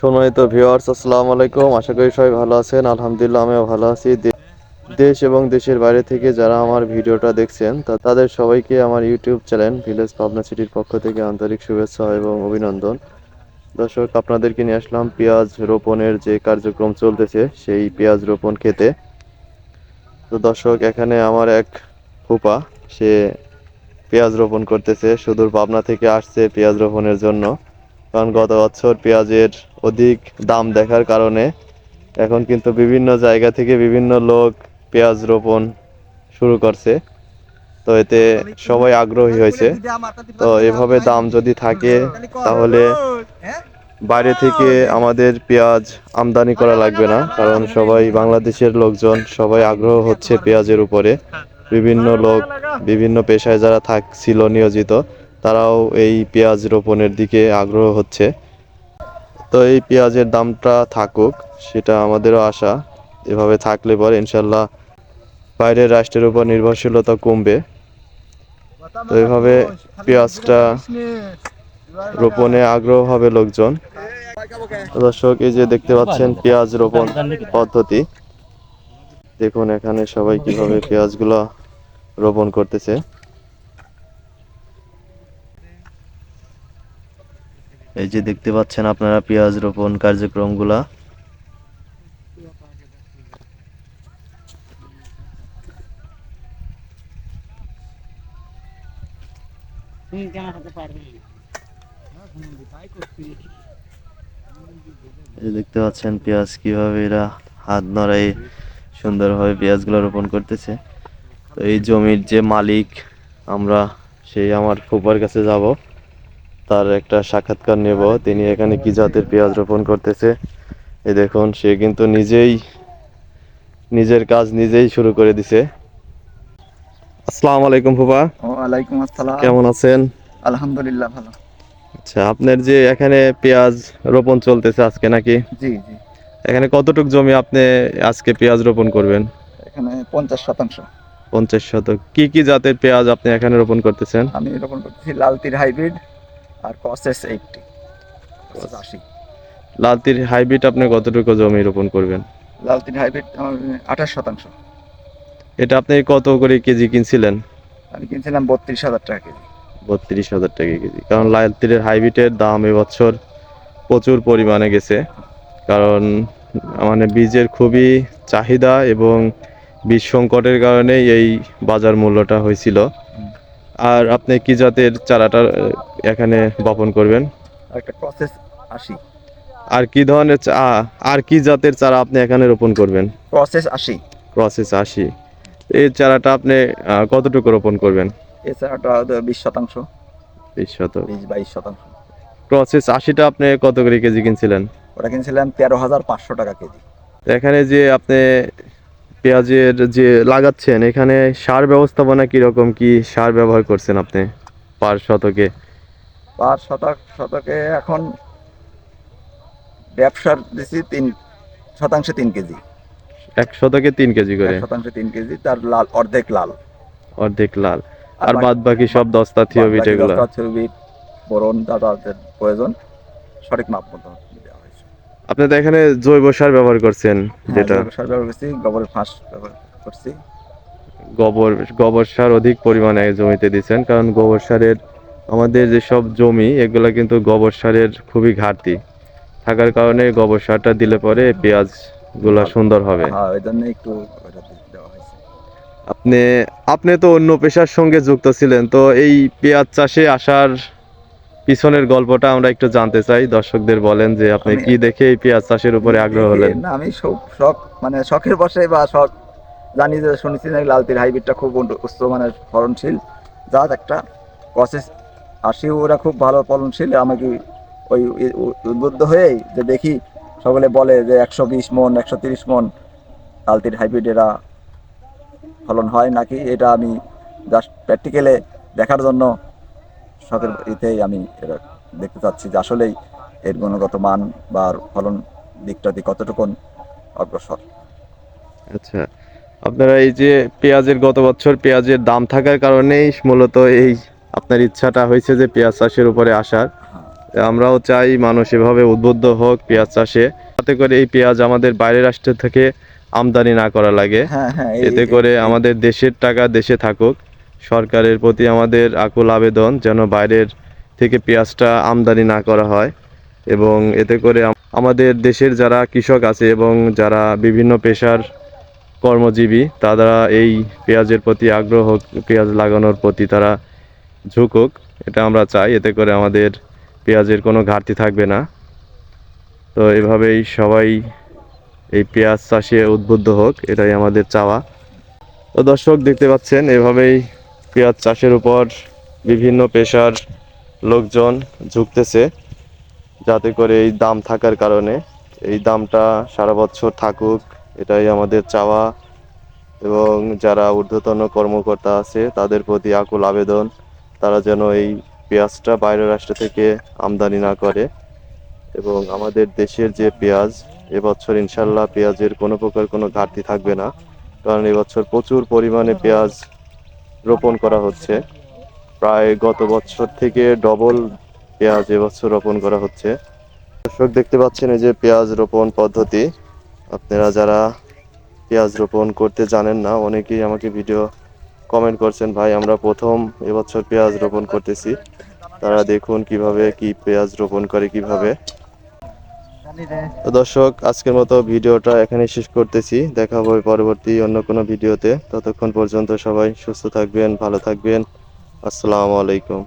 সম্মানিত ভিউয়ার্স, আসসালামু আলাইকুম। আশা করি সবাই ভালো আছেন। আলহামদুলিল্লাহ, আমিও ভালো আছি। দেশ এবং দেশের বাইরে থেকে যারা আমার ভিডিওটা দেখছেন, তা তাদের সবাইকে আমার ইউটিউব চ্যানেল ভিলেজ পাবনা সিটির পক্ষ থেকে আন্তরিক শুভেচ্ছা এবং অভিনন্দন। দর্শক, আপনাদেরকে নিয়ে আসলাম পেঁয়াজ রোপণের যে কার্যক্রম চলতেছে, সেই পেঁয়াজ রোপণ খেতে। তো দর্শক, এখানে আমার এক ফুপা, সে পেঁয়াজ রোপণ করতেছে। সুদূর পাবনা থেকে আসছে পেঁয়াজ রোপণের জন্য। কারণ গত বছর পেঁয়াজের অধিক দাম দেখার কারণে এখন কিন্তু বিভিন্ন জায়গা থেকে বিভিন্ন লোক পেঁয়াজ রোপণ শুরু করছে। তো এতে সবাই আগ্রহী হয়েছে। তো এভাবে দাম যদি থাকে, তাহলে বাইরে থেকে আমাদের পেঁয়াজ আমদানি করা লাগবে না, কারণ সবাই বাংলাদেশের লোকজন সবাই আগ্রহ হচ্ছে পেঁয়াজের উপরে। বিভিন্ন লোক, বিভিন্ন পেশায় যারা থাকছিল নিয়োজিত তারাও এই পেঁয়াজ রোপণের দিকে আগ্রহ হচ্ছে। তো এই পেঁয়াজের দামটা থাকুক, সেটা আমাদেরও আশা। এভাবে থাকলে পরে ইনশাল্লাহ বাইরের রাষ্ট্রের উপর নির্ভরশীলতা কমবে। তো এভাবে পেঁয়াজটা রোপণে আগ্রহ হবে লোকজন। দর্শক, এই যে দেখতে পাচ্ছেন পেঁয়াজ রোপণ পদ্ধতি। দেখুন এখানে সবাই কীভাবে পেঁয়াজগুলো রোপণ করতেছে। এই যে দেখতে পাচ্ছেন আপনারা পেঁয়াজ রোপণ কার্যক্রমগুলা। দেখতে পাচ্ছেন পেঁয়াজ কীভাবে এরা হাত নড়াই সুন্দরভাবে পেঁয়াজগুলো রোপণ করতেছে। তো এই জমির যে মালিক, আমরা সেই আমার ফুপার কাছে যাব। তার একটা সাক্ষাৎকার নেব। তিনি এখানে কি জাতের পেঁয়াজ রোপণ করতেছে? এই দেখুন সে কিন্তু নিজেই নিজের কাজ নিজেই শুরু করে দিছে। আসসালামু আলাইকুম ফুপা ওয়ালাইকুম আসসালাম। কেমন আছেন? আলহামদুলিল্লাহ ভালো। আচ্ছা আপনার যে এখানে পেঁয়াজ রোপণ চলতেছে আজকে নাকি? জি জি। এখানে কতটুক জমি আপনি আজকে পেঁয়াজ রোপণ করবেন? এখানে পঞ্চাশ শতাংশ। পঞ্চাশ শতক। কি কি জাতের পেঁয়াজ আপনি এখানে রোপণ করতেছেন? আমি রোপণ করতেছি লালতির হাইব্রিড। আর কসেস এইটটি আশি। লালতির হাইব্রিড আপনি কতটুকু জমি রোপণ করবেন? লালতির হাইব্রিড আমার আঠাশ শতাংশ। এটা আপনি কত করে কেজি কিনছিলেন? আমি কিনছিলাম বত্রিশ হাজার টাকা কেজি। বত্রিশ হাজার টাকা কেজি। কারণ লালতিরের হাইব্রিডের দাম এবছর প্রচুর পরিমাণে গেছে। কারণ মানে বীজের খুবই চাহিদা এবং বীজ সংকটের কারণে এই বাজার মূল্যটা হয়েছিল। আর আপনি কি জাতের চারাটা এখানে বপন করবেন? আর একটা কসেস আশি আর কি ধরনের আর কি জাতের চারা আপনি এখানে রোপণ করবেন? প্রসেস আশি প্রসেস আশি এই চারাটা আপনি কতটুকু রোপণ করবেন? এছাড়াটা বিশ শতাংশ। বিশ শত বিশ বাইশ শতাংশ। প্রসেস আশিটা আপনি কত করে কেজি কিনছিলেন? ওটা কিনছিলাম তেরো হাজার পাঁচশো টাকা কেজি। এখানে যে আপনি পেঁয়াজের যে লাগাচ্ছেন এখানে সার ব্যবস্থাপনা কীরকম? কি সার ব্যবহার করছেন আপনি পার শতকে? পার শতক শতকে এখন ব্যবসার দিছি তিন শতাংশে তিন কেজি। এক শতকে তিন কেজি করে? শতাংশে তিন কেজি তার লাল অর্ধেক লাল। অর্ধেক লাল। আর বাদ বাকি সব দস্তা থিওবিট এগুলো বোরন যা প্রয়োজন সঠিক মাপ মতো। আপনি তো এখানে জৈব সার ব্যবহার করছেন যেটা হ্যাঁ, জৈব সার ব্যবহার করছি গোবরের ফাঁস ব্যবহার করছি। গোবর গোবর সার অধিক পরিমাণে জমিতে দিচ্ছেন কারণ গোবর সারের আমাদের যেসব জমি এগুলো কিন্তু গোবর সারের খুবই ঘাটতি। থাকার কারণে গোবর সারটা দিলে পরে পেঁয়াজগুলা সুন্দর হবে। হ্যাঁ একটু আপনি আপনি তো অন্য পেশার সঙ্গে যুক্ত ছিলেন তো এই পেঁয়াজ চাষে আসার পিছনের গল্পটা আমরা একটু জানতে চাই। দর্শকদের বলেন যে আপনি কি দেখে এই পেঁয়াজ চাষের উপরে আগ্রহ হলেন? না আমি সব শখ মানে শখের বসে বা শখ। জানি যে শুনেছি নাকি লালতির হাইব্রিডটা খুব উচ্চ মানের ফলনশীল। জাত একটা প্রসেস আসি ওরা খুব ভালো ফলনশীল। আমাকে ওই উদ্বুদ্ধ হয়েই যে দেখি সকলে বলে যে একশো বিশ মন একশো তিরিশ মন লালতির হাইব্রিড এরা ফলন হয় নাকি? এটা আমি জাস্ট প্র্যাকটিক্যালে দেখার জন্য শখের ইতেই আমি এটা দেখতে চাচ্ছি যে আসলেই এর গুণগত মান বা ফলন দিকটা দিকটাতে কতটুকুন অগ্রসর। আচ্ছা আপনারা এই যে পেঁয়াজের গত বছর পেঁয়াজের দাম থাকার কারণেই মূলত এই আপনার ইচ্ছাটা হয়েছে যে পেঁয়াজ চাষের উপরে আসার। আমরাও চাই মানুষ এভাবে উদ্বুদ্ধ হোক পেঁয়াজ চাষে তাতে করে এই পেঁয়াজ আমাদের বাইরের রাষ্ট্র থেকে আমদানি না করা লাগে। হ্যাঁ হ্যাঁ এতে করে আমাদের দেশের টাকা দেশে থাকুক। সরকারের প্রতি আমাদের আকুল আবেদন যেন বাইরের থেকে পেঁয়াজটা আমদানি না করা হয় এবং এতে করে আমাদের দেশের যারা কৃষক আছে এবং যারা বিভিন্ন পেশার কর্মজীবী, তারা এই পেঁয়াজের প্রতি আগ্রহ, পেঁয়াজ লাগানোর প্রতি তারা ঝুঁকুক, এটা আমরা চাই। এতে করে আমাদের পেঁয়াজের কোনো ঘাটতি থাকবে না। তো এভাবেই সবাই এই পেঁয়াজ চাষে উদ্বুদ্ধ হোক, এটাই আমাদের চাওয়া। তো দর্শক দেখতে পাচ্ছেন, এভাবেই পেঁয়াজ চাষের উপর বিভিন্ন পেশার লোকজন ঝুঁকতেছে যাতে করে এই দাম থাকার কারণে। এই দামটা সারা বছর থাকুক, এটাই আমাদের চাওয়া। এবং যারা ঊর্ধ্বতন কর্মকর্তা আছে, তাদের প্রতি আকুল আবেদন, তারা যেন এই পেঁয়াজটা বাইরের রাষ্ট্র থেকে আমদানি না করে। এবং আমাদের দেশের যে পেঁয়াজ, এবছর ইনশাল্লাহ পেঁয়াজের কোনো প্রকার কোনো ঘাটতি থাকবে না। কারণ এবছর প্রচুর পরিমাণে পেঁয়াজ রোপণ করা হচ্ছে। প্রায় গত বছর থেকে ডবল পেঁয়াজ এবছর রোপণ করা হচ্ছে। দর্শক, দেখতে পাচ্ছেন এই যে পেঁয়াজ রোপণ পদ্ধতি। আপনারা যারা পেঁয়াজ রোপণ করতে জানেন না, অনেকেই আমাকে ভিডিও কমেন্ট করছেন, ভাই, আমরা প্রথম এবছর পেঁয়াজ রোপণ করতেছি। তারা দেখুন কীভাবে কি পেঁয়াজ রোপণ করে, কীভাবে তো দর্শক, আজকের মতো ভিডিওটা এখানে শেষ করতেছি। দেখাবো পরবর্তী অন্য কোনো ভিডিওতে। ততক্ষণ পর্যন্ত সবাই সুস্থ থাকবেন, ভালো থাকবেন। আসসালামু আলাইকুম।